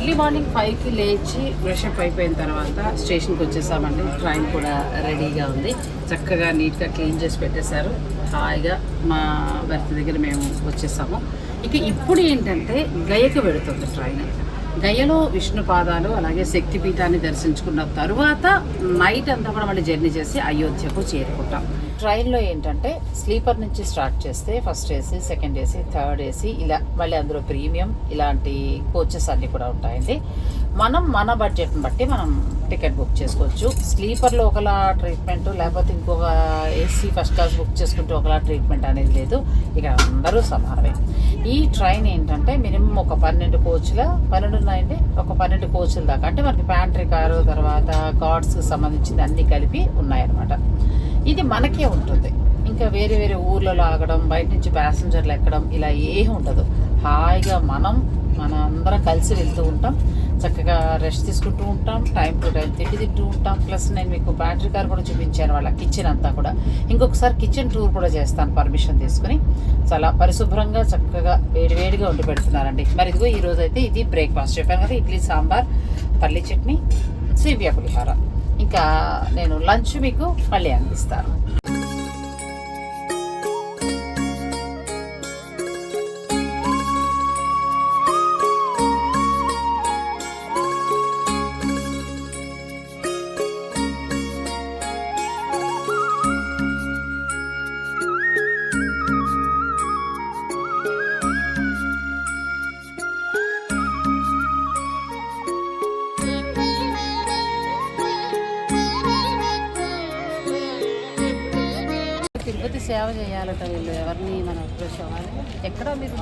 Early morning ఫైవ్కి లేచి fresh up అయిపోయిన తర్వాత స్టేషన్కి వచ్చేసామండి. ట్రైన్ కూడా రెడీగా ఉంది. చక్కగా నీట్గా క్లీన్ చేసి పెట్టేశారు. హాయిగా మా బెర్త్ దగ్గర మేము వచ్చేసాము. ఇక ఇప్పుడు ఏంటంటే గయకు పెడుతుంది ట్రైన్. గయలో విష్ణు పాదాలు అలాగే శక్తిపీఠాన్ని దర్శించుకున్న తర్వాత నైట్ అంతా కూడా మళ్ళీ జర్నీ చేసి అయోధ్యకు చేరుకుంటాం. ట్రైన్లో ఏంటంటే స్లీపర్ నుంచి స్టార్ట్ చేస్తే first AC second AC third AC ఇలా మళ్ళీ అందులో ప్రీమియం ఇలాంటి కోచెస్ అన్నీ కూడా ఉంటాయండి. మనం మన బడ్జెట్ని బట్టి మనం టికెట్ బుక్ చేసుకోవచ్చు. స్లీపర్లో ఒకలా ట్రీట్మెంట్ లేకపోతే ఇంకొక ఏసీ ఫస్ట్ క్లాస్ బుక్ చేసుకుంటే ఒకలా ట్రీట్మెంట్ అనేది లేదు. ఇక అందరూ సమానమే. ఈ ట్రైన్ ఏంటంటే మినిమం ఒక పన్నెండు కోచ్ల పన్నెండు ఉన్నాయండి ఒక పన్నెండు కోచ్ల దాకా. అంటే మనకి ప్యాంట్రీ కారు తర్వాత గాడ్స్కి సంబంధించింది అన్నీ కలిపి ఉన్నాయన్నమాట. ఇది మనకే ఉంటుంది. ఇంకా వేరే వేరే ఊర్లలో ఆగడం బయట నుంచి ప్యాసింజర్లు ఎక్కడం ఇలా ఏమి ఉండదు. హాయిగా మనం మన అందరం కలిసి వెళ్తూ ఉంటాం. చక్కగా రెస్ట్ తీసుకుంటూ ఉంటాం. టైం టు టైం తిండి తింటూ ఉంటాం. ప్లస్ నేను మీకు బ్యాటరీ కార్ కూడా చూపించాను వాళ్ళ కిచెన్ అంతా కూడా. ఇంకొకసారి కిచెన్ టూర్ కూడా చేస్తాను పర్మిషన్ తీసుకుని. చాలా పరిశుభ్రంగా చక్కగా వేడివేడిగా వండి పెడుతున్నారండి. మరి ఇదిగో ఈరోజు అయితే ఇది బ్రేక్ఫాస్ట్ చెప్పాను కదా ఇడ్లీ సాంబార్ పల్లి చట్నీ సేవియా పులిహార. ఇంకా నేను లంచ్ మీకు మళ్ళీ అందిస్తాను. తిరుపతి సేవ చేయాలట వీళ్ళు ఎవరిని మనం అప్రోచ్ అవ్వాలి ఎక్కడ మీరు.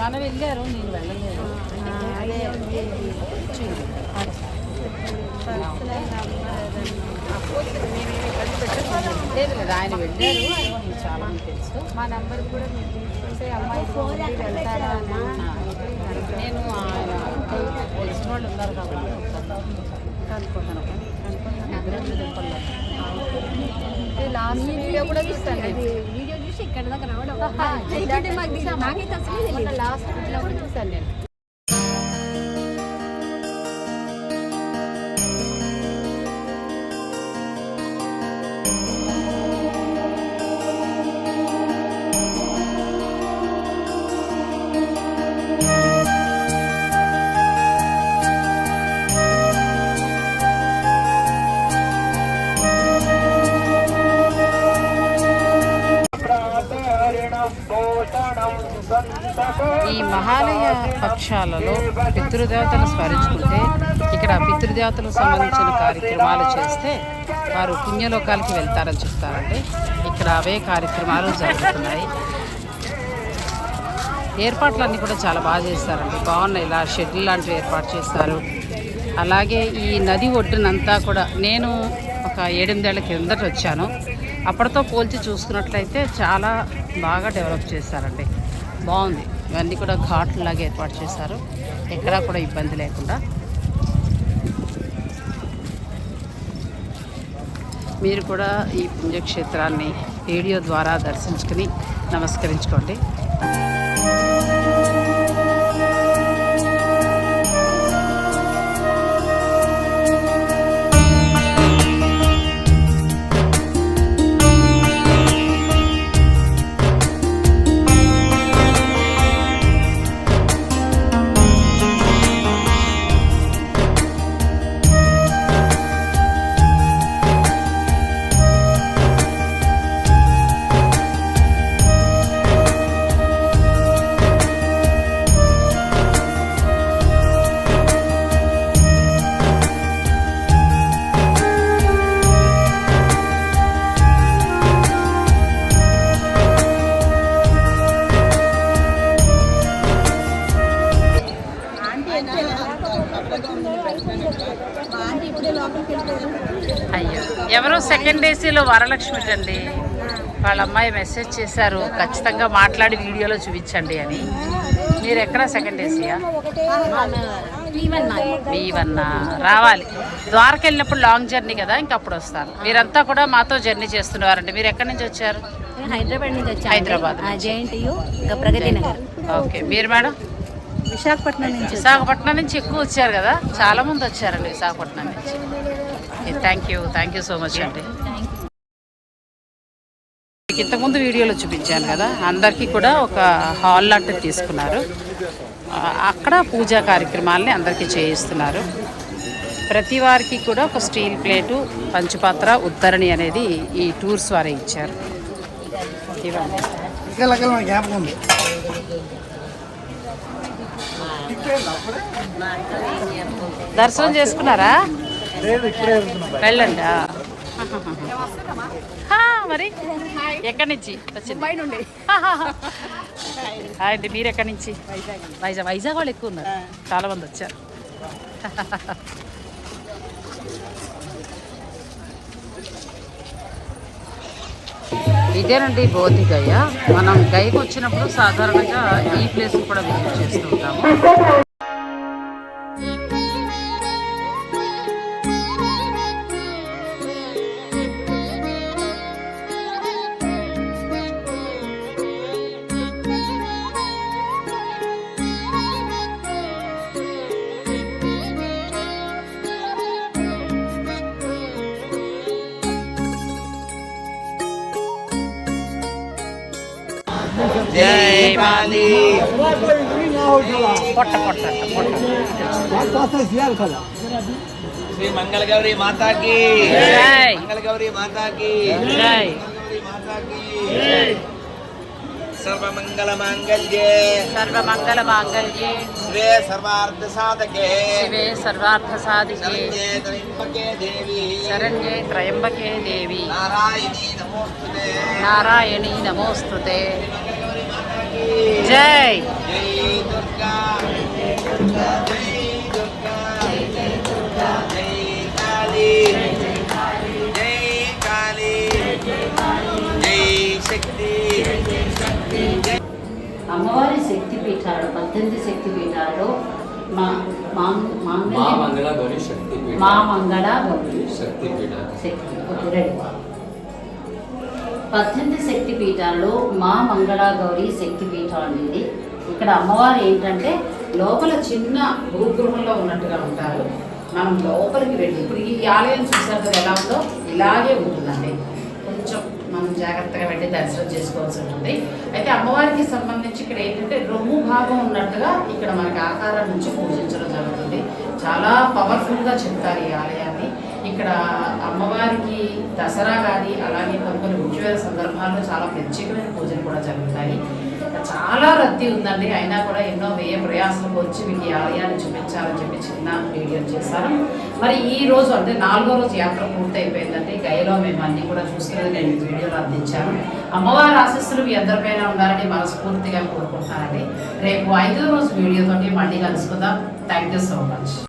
మన వెళ్ళారు నేను వెళ్ళలేదు. లేదు లేదు ఆయన వెళ్ళారు. చాలా తెలుసు. మా నంబర్ కూడా మీరు తీసుకుంటే అమ్మాయి ఫోన్ వెళ్తారా నేను ఆయన తెలిసిన వాళ్ళు ఉన్నారు కాబట్టి కనుక్కుంటాను. లాస్ట్ వీడియో కూడా చూస్తాను వీడియో చూసి ఇక్కడ దాకా రావడం నాకైతే అసలు లాస్ట్ వీడియో కూడా చూసాను నేను పక్షాలలో పితృదేవతలు స్మరించుకుంటే ఇక్కడ పితృదేవతలకు సంబంధించిన కార్యక్రమాలు చేస్తే వారు పుణ్యలోకాలకి వెళ్తారని చెప్తారండి. ఇక్కడ అవే కార్యక్రమాలు జరుగుతున్నాయి. ఏర్పాట్లన్నీ కూడా చాలా బాగా చేస్తారండి. బాగున్నాయి. ఇలా షెడ్యూల్ లాంటివి ఏర్పాటు చేస్తారు. అలాగే ఈ నది ఒడ్డునంతా కూడా నేను ఒక ఏడెనిమిదేళ్ళ కిందట వచ్చాను. అప్పటితో పోల్చి చూసుకున్నట్లయితే చాలా బాగా డెవలప్ చేశారండి బాగుంది. ఇవన్నీ కూడా ఘాట్లలాగా ఏర్పాటు చేశారు. ఎక్కడా కూడా ఇబ్బంది లేకుండా. మీరు కూడా ఈ పుణ్యక్షేత్రాన్ని వీడియో ద్వారా దర్శించుకుని నమస్కరించుకోండి. ఎవరో సెకండ్ ఏసీలో వరలక్ష్మి అండి. వాళ్ళ అమ్మాయి మెసేజ్ చేశారు ఖచ్చితంగా మాట్లాడి వీడియోలో చూపించండి అని. మీరు ఎక్కడ సెకండ్ ఏసీయా? రావాలి. ద్వారక వెళ్ళినప్పుడు లాంగ్ జర్నీ కదా ఇంకా అప్పుడు వస్తాను. మీరంతా కూడా మాతో జర్నీ చేస్తున్నవారండి. మీరు ఎక్కడి నుంచి వచ్చారు? హైదరాబాద్ నుంచి వచ్చాను హైదరాబాద్ నుంచి. జేఎన్టీయు ఇంకా ప్రగతి నగర్. ఓకే. మీరు మేడం? విశాఖపట్నం నుంచి విశాఖపట్నం నుంచి ఎక్కువ వచ్చారు కదా చాలా మంది వచ్చారండి విశాఖపట్నం నుంచి. Thank you thank you so much అండి మీకు ఇంతకుముందు వీడియోలో చూపించాను కదా అందరికీ కూడా ఒక హాల్ లాంటిది తీసుకున్నారు. అక్కడ పూజా కార్యక్రమాలని అందరికీ చేయిస్తున్నారు. ప్రతి వారికి కూడా ఒక స్టీల్ ప్లేటు పంచపాత్ర ఉత్తరణి అనేది ఈ టూర్స్ వారే ఇచ్చారు. దర్శనం చేసుకున్నారా? వెళ్ళండి? ఆ. హా, మరి? ఎక్కడి నుంచి? వచ్చింది. అండి మీరు ఎక్కడి నుంచి? వైజాగ్. వైజాగ్ వాళ్ళు ఎక్కువ ఉన్నారు. చాలా మంది వచ్చారు. ఇదేనండి బోధి గయ మనం గైకి వచ్చినప్పుడు సాధారణంగా ఈ ప్లేస్ కూడా విజిట్ చేస్తూ ఉంటాము. जय बाली पट्ट पट्ट पट्ट श्री मंगल गौरी माता की जय मंगल गौरी माता की जय माता की सर्वमंगल मांगल्ये सर्वमंगल मांगल्ये शिवे सर्वार्थ साधके शिवे सर्वार्थ साधके त्र्यंबके देवी शरण्ये त्र्यंबके देवी नारायणी नमोस्तुते नारायणी नमोस्तुते జై. అమ్మవారి శక్తి పీఠాలు పద్దెనిమిది శక్తి పీఠాల్లో మా మంగళ గౌరీ శక్తి మా మంగళ గౌరీ శక్తి పీఠ శక్తి పద్దెనిమిది శక్తి పీఠాల్లో మా మంగళ గౌరి శక్తి పీఠం అనేది. ఇక్కడ అమ్మవారు ఏంటంటే లోపల చిన్న భూగృహంలో ఉన్నట్టుగా ఉంటారు. మనం లోపలికి వెళ్ళి ఇప్పుడు ఈ ఆలయం చూసారు కదా ఎలా ఉందో? ఇలాగే ఉంటుందండి. కొంచెం మనం జాగ్రత్తగా వెళ్ళి దర్శనం చేసుకోవాల్సి ఉంటుంది. అయితే అమ్మవారికి సంబంధించి ఇక్కడ ఏంటంటే రొమ్ము భాగం ఉన్నట్టుగా ఇక్కడ మనకి ఆకారం నుంచి పూజించడం జరుగుతుంది. చాలా పవర్ఫుల్గా చెప్తారు ఈ ఆలయాన్ని. ఇక్కడ అమ్మవారికి దసరా కానీ అలాగే కొన్ని కొన్ని ఉజ్వల సందర్భాల్లో చాలా ప్రత్యేకమైన పూజలు కూడా జరుగుతాయి. చాలా రద్దీ ఉందండి. అయినా కూడా ఎన్నో వ్యయ ప్రయాసాలకు వచ్చి మీకు ఈ ఆలయాన్ని చూపించాలని చెప్పి చిన్న వీడియో చేశాను. మరి ఈ రోజు అంటే నాలుగో రోజు యాత్ర పూర్తయిపోయిందండి. గయలో మేము అన్నీ కూడా చూసుకునేది నేను వీడియోలు అందించాను. అమ్మవారి ఆశస్సులు మీ అందరిపైన ఉండాలని మనస్ఫూర్తిగా కోరుకుంటున్నానండి. రేపు ఐదో రోజు వీడియోతోటి మళ్ళీ కలుసుకుందాం. Thank you so much.